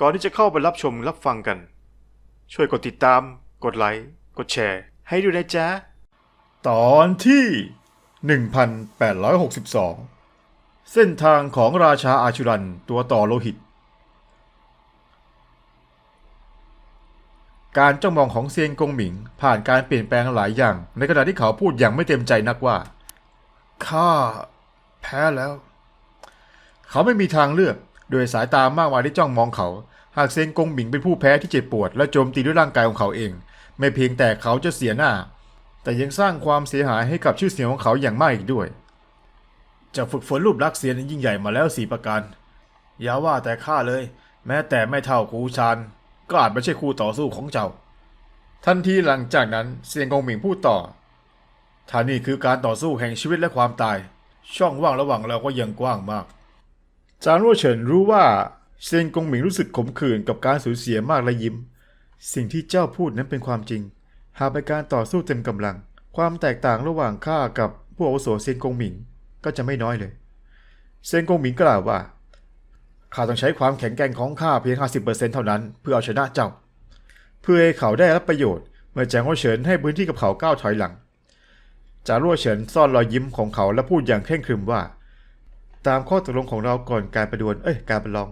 ก่อนที่จะเข้าไปรับชมรับฟังกัน ช่วยกดติดตาม กดไลค์ กดแชร์ ให้ด้วยนะจ๊ะ ตอนที่ 1862 เส้นทางของราชาอาชุรันตัวต่อโลหิต การจ้องมองของเซียนกงหมิง ผ่านการเปลี่ยนแปลงหลายอย่าง ในขณะที่เขาพูดอย่างไม่เต็มใจนักว่า ข้า แพ้แล้ว เขาไม่มีทางเลือก โดยสายตามากมายที่จ้องมองเขา หากเซียนกงหมิงเป็นผู้แพ้ที่เจ็บปวด และโจมตีด้วยร่างกายของเขาเอง ไม่เพียงแต่เขาจะเสียหน้า แต่ยังสร้างความเสียหายให้กับชื่อเสียงของเขาอย่างมากอีกด้วยจะฝึกฝนรูปลักษณ์เซียนยิ่งใหญ่มาแล้วสี่ประการอย่าว่าแต่ข้าเลย แม้แต่ไม่เท่าคูชานก็อาจไม่ใช่คู่ต่อสู้ของเจ้า ทันทีหลังจากนั้นเซียงกงหมิงพูดต่อท่านี่คือการต่อสู้แห่งชีวิตและความตาย ช่องว่างระหว่างเราก็ยังกว้างมาก จางรั่วเฉินรู้ว่าเซียงกงหมิงรู้สึกขมขื่นกับการสูญเสียมากและยิ้ม สิ่งที่เจ้าพูดนั้นเป็นความจริง หากเป็นการต่อสู้เต็มกำลัง ความแตกต่างระหว่างข้ากับผู้อาวุโสเซียงกงหมิงก็จะไม่น้อยเลย เซียงกงหมิงกล่าวว่าข้าต้องใช้ความแข็งแกร่งของข้าเพียง 50%เท่านั้นเพื่อเอาชนะเจ้า เพื่อให้เขาได้รับประโยชน์ เมื่อแจงรั่วเฉินให้พื้นที่กับเขาก้าวถอยหลังจางรั่วเฉินซ่อนรอยยิ้มของเขาและพูดอย่างเคร่งครึมว่า ตามข้อตกลงของเราก่อนการประดวลเอ้ยการประลอง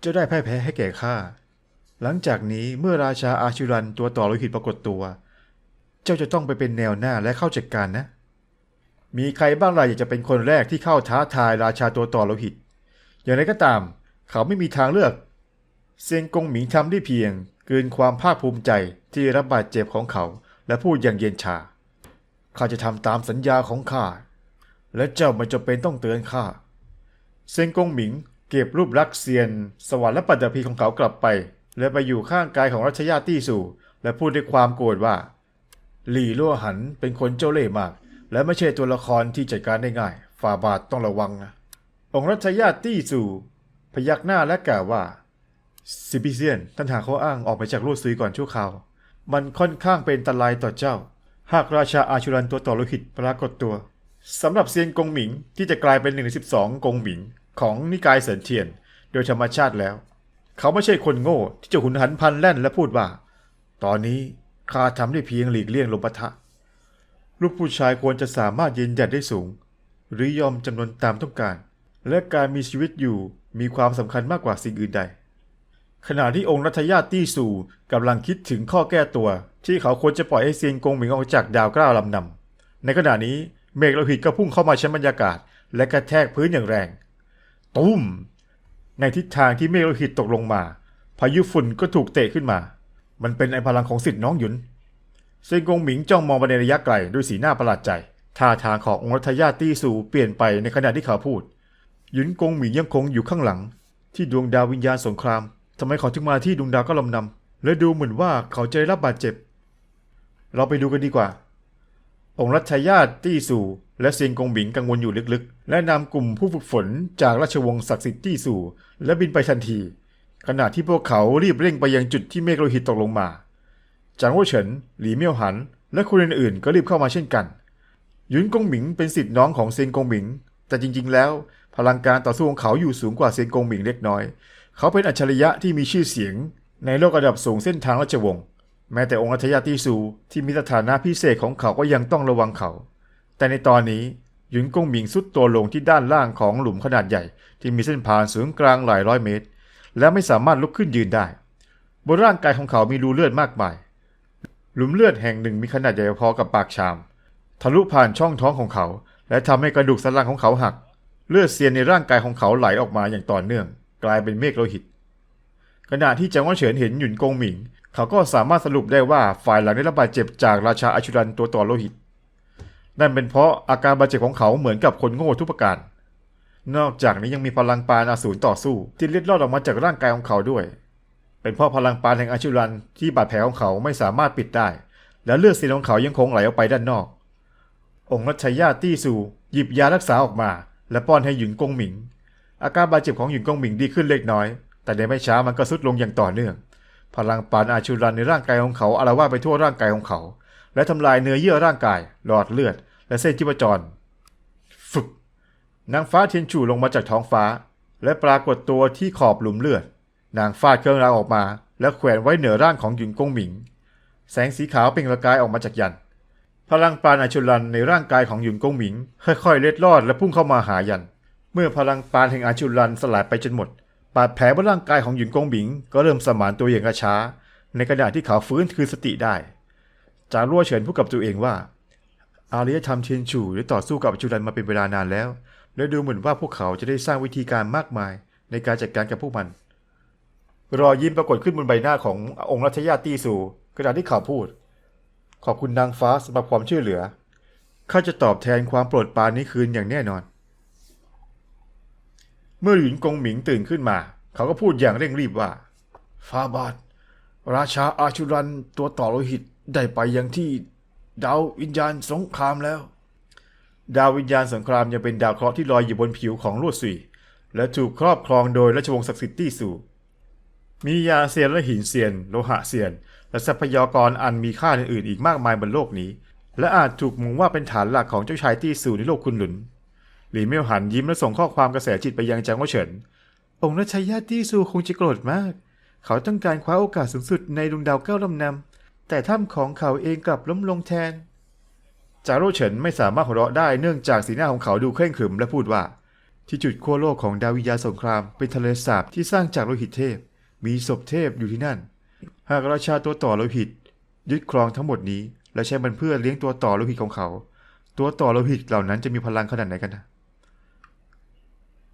เจ้าได้พ่ายแพ้ให้แก่ข้าหลังจากนี้เมื่อราชาอาชุรันตัวต่อโลหิตปรากฏตัว เจ้าจะต้องไปเป็นแนวหน้าและเข้าจัดการนะ มีใครบ้างล่ะอยากจะเป็นคนแรกที่เข้าท้าทายราชาตัวต่อโลหิต อย่างไรก็ตาม เขาไม่มีทางเลือก เซียงกงหมิงทำได้เพียง เกินความภาคภูมิใจที่รับบาดเจ็บของเขา และพูดอย่างเย็นชาข้าจะทำตามสัญญาของข้าและเจ้าไม่จำเป็นต้องเตือนข้า เซียงกงหมิง เก็บรูปลักษ์เซียน สวรรค์และปัตตภีของเขากลับไป และไปอยู่ข้างกายของรัชญาตี้สู่ และพูดด้วยความโกรธว่า หลี่ลั่วหันเป็นคนเจ้าเล่ห์มาก และไม่ใช่ตัวละครที่จัดการได้ง่ายฝ่าบาทต้องระวังนะองค์รัชญาตี้สู่พยักหน้าและกล่าวว่าซิบิเซียนท่านหาข้ออ้างออกไปจากลู่ซื้อก่อนชั่วคราว มันค่อนข้างเป็นอันตรายต่อเจ้า หากราชาอาชุรันตัวต่อโลหิตปรากฏตัว สำหรับเซียนกงหมิงที่จะกลายเป็นหนึ่งในสิบสองกงหมิงของนิกายเสินเทียน โดยธรรมชาติแล้ว เขาไม่ใช่คนโง่ที่จะหุนหันพันแล่นและพูดว่า ตอนนี้ข้าทำได้เพียงหลีกเลี่ยงลมปะทะ ลูกผู้ชายควรจะสามารถยืนหยัดได้สูง หรือยอมจำนวนตามต้องการ และการมีชีวิตอยู่มีความสำคัญมากกว่าสิ่งอื่นใด ขณะที่องค์รัฐยาตี้สู่กำลังคิดถึงข้อแก้ตัว ที่เขาควรจะปล่อยให้เซียนกงหมิงออกจากดาวกล้าลำนำในขณะนี้ เมฆโลหิตก็พุ่งเข้ามาชั้นบรรยากาศ และกระแทกพื้นอย่างแรง ตุ้ม ในทิศทางที่เมฆโลหิตตกลงมา พายุฝุ่นก็ถูกเตะขึ้นมา มันเป็นไอพลังของสิทธิ์น้องหยุนเซิงกงหมิงจ้องมองไปในระยะไกลด้วยสีหน้าประหลาดใจ ท่าทางขององค์รัฐยาตี้สู่เปลี่ยนไปในขณะที่เขาพูด หยุนกงหมิงยังคงอยู่ข้างหลัง ที่ดวงดาววิญญาณสงครามทำไมเขาถึงมาที่ดวงดาวก็ลำนำและดูเหมือนว่าเขาจะได้รับบาดเจ็บ เราไปดูกันดีกว่า องค์รัชญาตี้สู่ และเซียงกงหมิงกังวลอยู่ลึกๆ และนำกลุ่มผู้ฝึกฝนจากราชวงศ์ศักดิ์สิทธิ์ตี้สู่ และบินไปทันที ขณะที่พวกเขารีบเร่งไปยังจุดที่เมฆโลหิตตกลงมา จางโวเฉิน หลีเมี่ยวหัน และคนอื่นๆ ก็รีบเข้ามาเช่นกัน ยุนกงหมิงเป็นสิทธิ์น้องของเซียงกงหมิง แต่จริงๆ แล้ว พลังการต่อสู้ของเขาอยู่สูงกว่าเซียงกงหมิงเล็กน้อย เขาเป็นอัจฉริยะที่มีชื่อเสียง ในโลกระดับสูงเส้นทางราชวงศ์ แม้แต่องค์รัชยาตีซูที่มีสถานะพิเศษของเขาก็ยังต้องระวังเขา แต่ในตอนนี้หยุนกงหมิงสุดตัวลงที่ด้านล่างของหลุมขนาดใหญ่ ที่มีเส้นผ่านศูนย์กลางหลายร้อยเมตร และไม่สามารถลุกขึ้นยืนได้ บนร่างกายของเขามีรูเลือดมากมาย หลุมเลือดแห่งหนึ่งมีขนาดใหญ่พอกับปากชาม ทะลุผ่านช่องท้องของเขา และทำให้กระดูกสันหลังของเขาหัก เลือดเซียนในร่างกายของเขาไหลออกมาอย่างต่อเนื่อง กลายเป็นเมฆโลหิต ขณะที่จางว่าเฉินเห็นหยุนกงหมิง เขาก็สามารถสรุปได้ว่าฝ่ายหลังได้รับบาดเจ็บจากราชาอาชุรันตัวต่อโลหิต นั่นเป็นเพราะอาการบาดเจ็บของเขาเหมือนกับคนโง่ทุกประการ นอกจากนี้ยังมีพลังปานอสูรต่อสู้ ที่เล็ดลอดออกมาจากร่างกายของเขาด้วย เป็นเพราะพลังปานแห่งอาชุรันที่บาดแผลของเขาไม่สามารถปิดได้ และเลือดสีของเขายังคงไหลออกไปด้านนอก องค์รัชยาตี้ซูหยิบยารักษาออกมา และป้อนให้หยุนกงหมิง อาการบาดเจ็บของหยุนกงหมิงดีขึ้นเล็กน้อย แต่ในไม่ช้ามันก็ทรุดลงอย่างต่อเนื่อง พลังปานอาชุรันในร่างกายของเขาอาละวาดไปทั่วร่างกายของเขา และทำลายเนื้อเยื่อร่างกาย หลอดเลือด และเส้นชีพจรฝึกนางฟ้าเทียนฉู่ลงมาจากท้องฟ้า และปรากฏตัวที่ขอบหลุมเลือด นางฟาดเครื่องรางออกมา แล้วแขวนไว้เหนือร่างของหยุนกงหมิง แสงสีขาวเปล่งประกายออกมาจากยัน พลังปาณอาชุลันในร่างกายของหยุนกงหมิง ค่อยๆเล็ดลอดและพุ่งเข้ามาหายัน เมื่อพลังปาณแห่งอาชุลันสลายไปจนหมด บาดแผลบนร่างกายของหยุนกงหมิง ก็เริ่มสมานตัวอย่างกระช้า ในขณะที่เขาฟื้นคืนสติได้ จารั่วเฉินพูดกับตัวเองว่า อารยธรรมเทียนฉูได้ต่อสู้กับอาชุลันมาเป็นเวลานานแล้ว และดูเหมือนว่าพวกเขาจะได้สร้างวิธีการมากมาย ในการจัดการกับพวกมัน รอยยิ้มปรากฏขึ้นบนใบหน้าขององค์รัชญาตีสูขณะที่เขาพูด ขอบคุณนางฟ้าสำหรับความช่วยเหลือข้าจะตอบแทนความโปรดปรานนี้คืนอย่างแน่นอน มื่อหยุนกงหมิงตื่นขึ้นมา เขาก็พูดอย่างเร่งรีบว่าฟาบาทราชาอาชุรันตัวต่อโลหิตได้ไปยังที่ดาววิญญาณสงครามแล้ว ดาววิญญาณสงครามยังเป็นดาวเคราะห์ที่ลอยอยู่บนผิวของลวดสุยและถูกครอบครองโดยราชวงศ์ศักดิ์สิทธิ์ตี้สู่ มียาเซียนและหินเซียน โลหะเซียน และทรัพยากรอันมีค่าอื่นๆอีกมากมายบนโลกนี้ และอาจถูกมองว่าเป็นฐานหลักของเจ้าชายตี้สู่ในโลกคุณหลุน หลีเมี่ยวหันยิ้มและส่งข้อความกระแสจิตไปยังจางโวเฉิน องค์รัชญาตี้สู่คงจะโกรธมาก เขาต้องการคว้าโอกาสสูงสุดในดวงดาวเก้าลำนำแต่ถ้ำของเขาเองกลับล้มลงแทน จาโร่เฉินไม่สามารถหัวเราะได้เนื่องจากสีหน้าของเขาดูเคร่งขรึมและพูดว่า ที่จุดขั้วโลกของดาวิยาสงครามเป็นทะเลสาบที่สร้างจากโลหิตเทพ มีศพเทพอยู่ที่นั่น หากราชาตัวต่อโลหิต ยึดครองทั้งหมดนี้ และใช้มันเพื่อเลี้ยงตัวต่อโลหิตของเขา ตัวต่อโลหิตเหล่านั้นจะมีพลังขนาดไหนกันนะ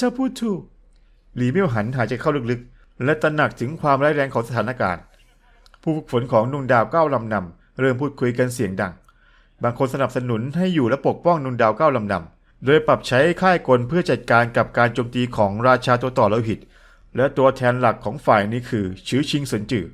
เจ้าพูดถูก หลีเมี่ยวหันหายใจเข้าลึกๆ และตระหนักถึงความร้ายแรงของสถานการณ์ ผู้ฝึกฝนของดวงดาวเก้าลำนำเริ่มพูดคุยกันเสียงดัง บางคนสนับสนุนให้อยู่และปกป้องดวงดาวเก้าลำนำโดยปรับใช้ค่ายกลเพื่อจัดการกับการโจมตีของราชาตัวต่อโลหิต และตัวแทนหลักของฝ่ายนี้คือชื้อชิงสนจือ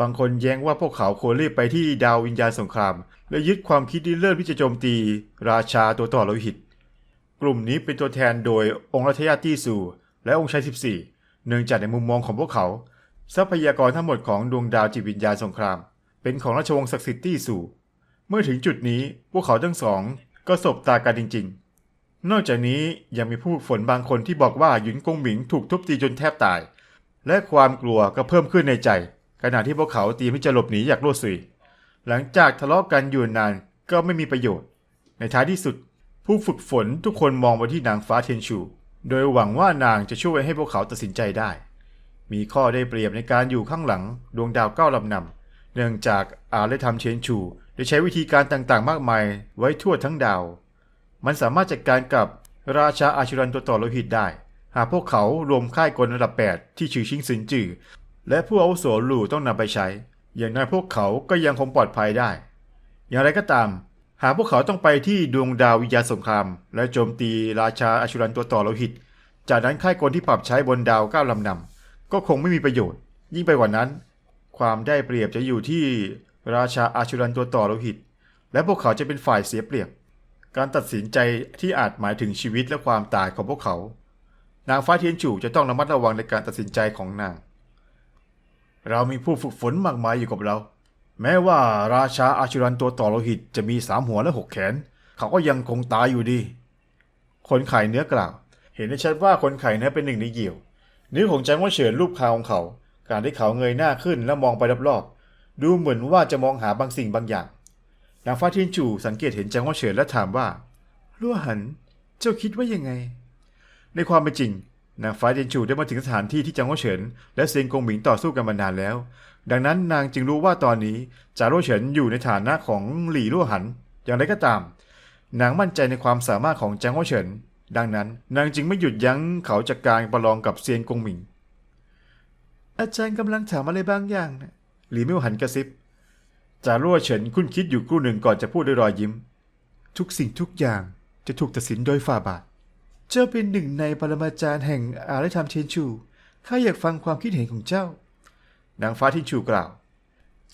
บางคนแย้งว่าพวกเขาควรรีบไปที่ดาววิญญาณสงคราม และยึดความคิดที่เลิศที่จะโจมตี ราชาตัวต่อโลหิต กลุ่มนี้เป็นตัวแทนโดยองค์รัชยาตี้ซูและองค์ชาย14 เนื่องจากในมุมมองของพวกเขา ทรัพยากรทั้งหมดของดวงดาวจิตวิญญาณสงคราม เป็นของราชวงศ์ศักดิ์สิทธิ์ตี้ซูเมื่อถึงจุดนี้พวกเขาทั้งสองก็สบตากันจริง ๆ นอกจากนี้ยังมีผู้ฝนบางคนที่บอกว่าหยุนกงหมิงถูกทุบตีจนแทบตาย และความกลัวก็เพิ่มขึ้นในใจ ขณะที่พวกเขาเตรียมที่จะหลบหนีอยางรวดเร็วหลังจากทะเลาะกันอยู่นานก็ไม่มีประโยชน์ ในท้ายที่สุด ผู้ฝึกฝนทุกคนมองไปที่นางฟ้าเทียนชู โดยหวังว่านางจะช่วยให้พวกเขาตัดสินใจได้ มีข้อได้เปรียบในการอยู่ข้างหลังดวงดาวเก้าลำนำเนื่องจากอาและทำเชนชูได้ใช้วิธีการต่างๆ มากมายไว้ทั่วทั้งดาว มันสามารถจัดการกับราชาอาชุรันตัวต่อโลหิตได้ หากพวกเขารวมค่ายกลระดับ 8 ที่ชื่อชิงซินจือและผู้อาวุโสหลู่ต้องนำไปใช้ อย่างน้อยพวกเขาก็ยังคงปลอดภัยได้ อย่างไรก็ตาม หากพวกเขาต้องไปที่ดวงดาววิญญาสงคราม และโจมตีราชาอาชุรันตัวต่อโลหิต จากนั้นค่ายกลที่ปรับใช้บนดาวเก้าลำนำก็คงไม่มีประโยชน์ ยิ่งไปกว่านั้น ความได้เปรียบจะอยู่ที่ราชาอาชุรันตัวต่อโลหิต และพวกเขาจะเป็นฝ่ายเสียเปรียบ การตัดสินใจที่อาจหมายถึงชีวิตและความตายของพวกเขา นางฟ้าเทียนจู่จะต้องระมัดระวังในการตัดสินใจของนาง เรามีผู้ฝึกฝนมากมายอยู่กับเรา แม้ว่าราชาอาชุรันตัวต่อโลหิตจะมีสามหัวและหกแขน เขาก็ยังคงตายอยู่ดี คนไขายเนื้อกล่าว เห็นได้ชัดว่าคนไขายเนื้อเป็นหนึ่งในเหยี่ยว นิ้วของจังว่าเฉินรูปคาของเขา การที่เขาเงยหน้าขึ้นและมองไปรอบๆดูเหมือนว่าจะมองหาบางสิ่งบางอย่างนางฟ้าทียนจูสังเกตเห็นจังว่าเฉินและถามว่าลั่วหัน เจ้าคิดว่ายังไง ในความเป็นจริง นางฟ้าเทียนจูได้มาถึงสถานที่ที่จังว่เฉิน และเซียงกงหมิงต่อสู้กันมานานแล้ว ดังนั้นนางจึงรู้ว่าตอนนี้จาโร่เฉินอยู่ในฐานะของหลี่ลั่วหัน อย่างไรก็ตาม นางมั่นใจในความสามารถของจางโอเฉิน ดังนั้น นางจึงไม่หยุดยั้งเขาจากการประลองกับเซียนกงหมิง อาจารย์กำลังถามอะไรบางอย่างนะหลีเมิวหันกระซิบจารั่เฉินคุ้นคิดอยู่ครู่หนึ่งก่อนจะพูดด้วยรอยยิ้ม ทุกสิ่งทุกอย่างจะถูกตัดสินโดยฝ่าบาท เจ้าเป็นหนึ่งในปรมาจารย์แห่งอารยธรรมเทียนชู ข้าอยากฟังความคิดเห็นของเจ้า นางฟ้าเทินชูกล่าว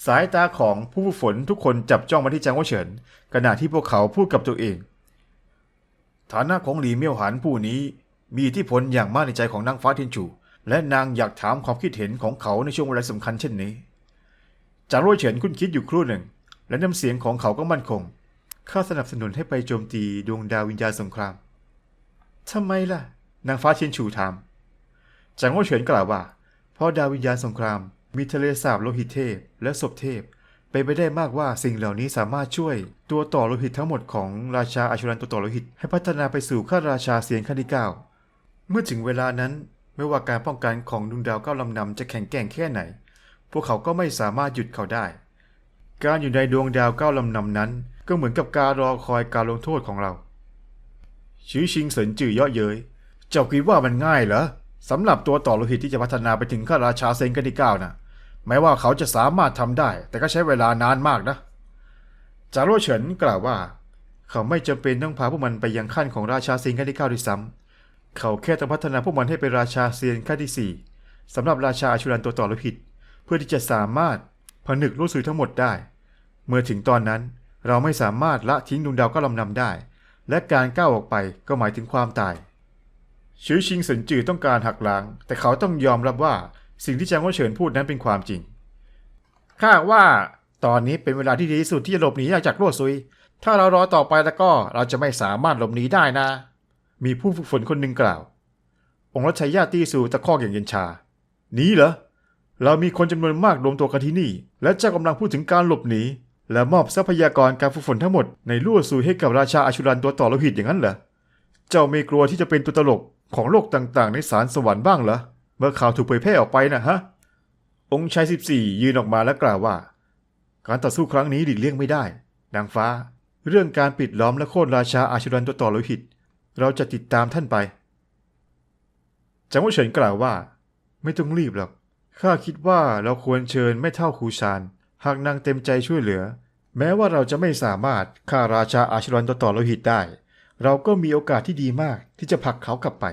สายตาของผู้ฝึกฝนทุกคนจับจ้องมาที่จางโอเฉินขณะที่พวกเขาพูดกับตัวเอง ฐานะของหลีเมี่ยวหันผู้นี้มีอิทธิพลอย่างมากในใจของนางฟ้าเทียนชู และนางอยากถามความคิดเห็นของเขาในช่วงเวลาสำคัญเช่นนี้ จางโรยเฉินคุ้นคิดอยู่ครู่หนึ่ง และน้ำเสียงของเขาก็มั่นคงข้าสนับสนุนให้ไปโจมตีดวงดาววิญญาณสงคราม ทำไมล่ะ นางฟ้าเทียนชูถาม จางโรยเฉินกล่าวว่าพเพราะดาววิญญาณสงคราม มีทะเลสาบโลหิตเทพ และศพเทพเป็นไปได้มากว่าสิ่งเหล่านี้สามารถช่วย ตัวต่อโลหิตทั้งหมดของราชาอาชุรันตัวต่อโลหิต ให้พัฒนาไปสู่ข้าราชาเสียงขั้นที่เก้าเมื่อถึงเวลานั้น ไม่ว่าการป้องกันของดวงดาวเก้าลำนำจะแข็งแกร่งแค่ไหน พวกเขาก็ไม่สามารถหยุดเขาได้ การอยู่ในดวงดาวเก้าลำนำนั้น ก็เหมือนกับการรอคอยการลงโทษของเรา ชื่อชิงเสินจื่อเยาะเย้ยเจ้าคิดว่ามันง่ายเหรอสำหรับตัวต่อโลหิตที่จะพัฒนาไปถึงข้าราชาเซนกันที่เก้านะแม้ว่าเขาจะสามารถทำได้ แต่ก็ใช้เวลานานมากนะจารุเฉินกล่าวว่า เขาไม่จำเป็นต้องพาพวกมันไปยังขั้นของราชาเซนขั้นที่เก้าด้วยซ้ำเขาแค่ต้องพัฒนาพวกมันให้เป็นราชาเซียนขั้นที่สี่สำหรับราชาอาชุรันตัวต่อโลหิต เพื่อที่จะสามารถผนึกลูกสุยทั้งหมดได้ เมื่อถึงตอนนั้นเราไม่สามารถละทิ้งดวงดาวก็ลำนำได้ และการก้าวออกไปก็หมายถึงความตายชื่อชิงสินจือต้องการหักล้าง แต่เขาต้องยอมรับว่าสิ่งที่จางว่าเฉินพูดนั้นเป็นความจริงข้าว่าตอนนี้เป็นเวลาที่ดีที่สุดที่จะหลบหนีจากลั่วซุย ถ้าเรารอต่อไปแล้วก็เราจะไม่สามารถหลบหนีได้นะ มีผู้ฝึกฝนคนหนึ่งกล่าว องค์รัชยาตีสูตะคอกอย่างเย็นชาหนีเหรอ เรามีคนจำนวนมากรวมตัวกันที่นี่ และเจ้ากำลังพูดถึงการหลบหนี และมอบทรัพยากรการฝึกฝนทั้งหมดในลั่ซุยให้กับราชาอาชุรันตัวต่อโลหิตอย่างนั้นเหรอ เจ้าไม่กลัวที่จะเป็นตัวตลกของโลกต่างๆ ในสารสวรรค์บ้างเหรอ เมื่อข่าวถูกเผยแพร่ออกไปนะฮะ องค์ชายสิบสี่ยืนออกมาและกล่าวว่า การต่อสู้ครั้งนี้หลีกเลี่ยงไม่ได้ นางฟ้า เรื่องการปิดล้อมและโค่นราชาอาชุรันตัวต่อโลหิต เราจะติดตามท่านไปจังหวะเฉินกล่าวว่า ไม่ต้องรีบหรอกข้าคิดว่าเราควรเชิญแม่เท่าคูชาน หากนางเต็มใจช่วยเหลือ แม้ว่าเราจะไม่สามารถฆ่าราชาอาชุรันตัวต่อโลหิตได้ เราก็มีโอกาสที่ดีมากที่จะผลักเขากลับไป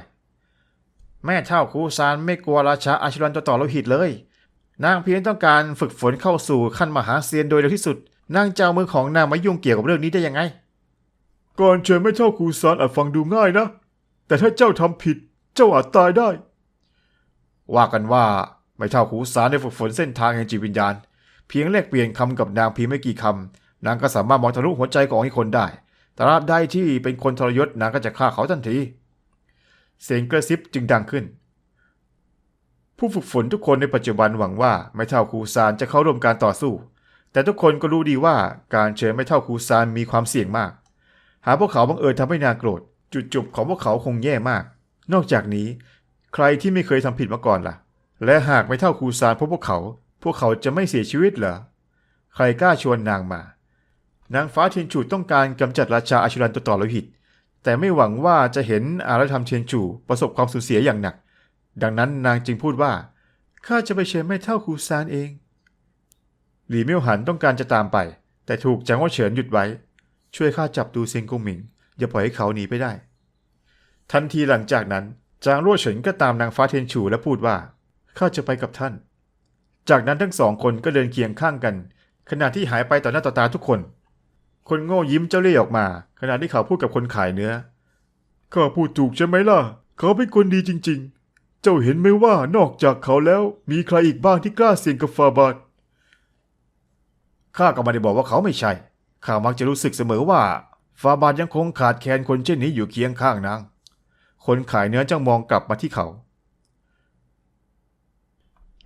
แม่เท่าคูซานไม่กลัวราชาอาชุรันตัวต่อโลหิตเลย นางเพียงต้องการฝึกฝนเข้าสู่ขั้นมหาเซียนโดยเร็วที่สุด นางเจ้ามือของนางมายุ่งเกี่ยวกับเรื่องนี้ได้ยังไงก่อนเชิญไม่เท่าคูซานอาจฟังดูง่ายนะ แต่ถ้าเจ้าทำผิด เจ้าอาจตายได้ ว่ากันว่าไม่เท่าคูซานได้ฝึกฝนเส้นทางแห่งจิตวิญญาณ เพียงแลกเปลี่ยนคำกับนางเพียงไม่กี่คำนางก็สามารถมองทะลุหัวใจของอีกคนได้ตราบใดที่เป็นคนทรยศนางก็จะฆ่าเขาทันที เสียงกระซิบจึงดังขึ้น ผู้ฝึกฝนทุกคนในปัจจุบันหวังว่าไม่เท่าครูซานจะเข้าร่วมการต่อสู้ แต่ทุกคนก็รู้ดีว่าการเชิญไม่เท่าครูซานมีความเสี่ยงมาก หากพวกเขาบังเอิญทำให้นางโกรธ จุดจบของพวกเขาคงแย่มาก นอกจากนี้ ใครที่ไม่เคยทำผิดมาก่อนล่ะ และหากไม่เท่าครูซานพบพวกเขา วกเขาจะไม่เสียชีวิตเหรอ ใครกล้าชวนนางมา นางฟ้าเทียนฉูต้องการกำจัดราชาอาชุรันตัวต่อโลหิต แต่ไม่หวังว่าจะเห็นอารยธรรมเทียนฉูประสบความสูญเสียอย่างหนัก ดังนั้นนางจึงพูดว่า ข้าจะไปเชิญแม่เท่าครูซานเอง หลี่เมี่ยวหันต้องการจะตามไป แต่ถูกจางว่าเฉินหยุดไว้ ช่วยข้าจับดูเซิงกงหมิง อย่าปล่อยให้เขาหนีไปได้ ทันทีหลังจากนั้นจางรั่วเฉินก็ตามนางฟ้าเทียนฉูและพูดว่าข้าจะไปกับท่าน จากนั้นทั้งสองคนก็เดินเคียงข้างกัน ขณะที่หายไปต่อหน้าต่อตาทุกคน คนโง่ยิ้มเจ้าเล่ห์ออกมา ขณะที่เขาพูดกับคนขายเนื้อข้าพูดถูกใช่ไหมล่ะ เขาเป็นคนดีจริง ๆ เจ้าเห็นไหมว่านอกจากเขาแล้ว มีใครอีกบ้างที่กล้าเสี่ยงกับฟาบาดข้าก็ไม่ได้บอกว่าเขาไม่ใช่ข้ามักจะรู้สึกเสมอว่า ฟาบาดยังคงขาดแคลนคนเช่นนี้อยู่เคียงข้างนางคนขายเนื้อจ้องมองกลับมาที่เขา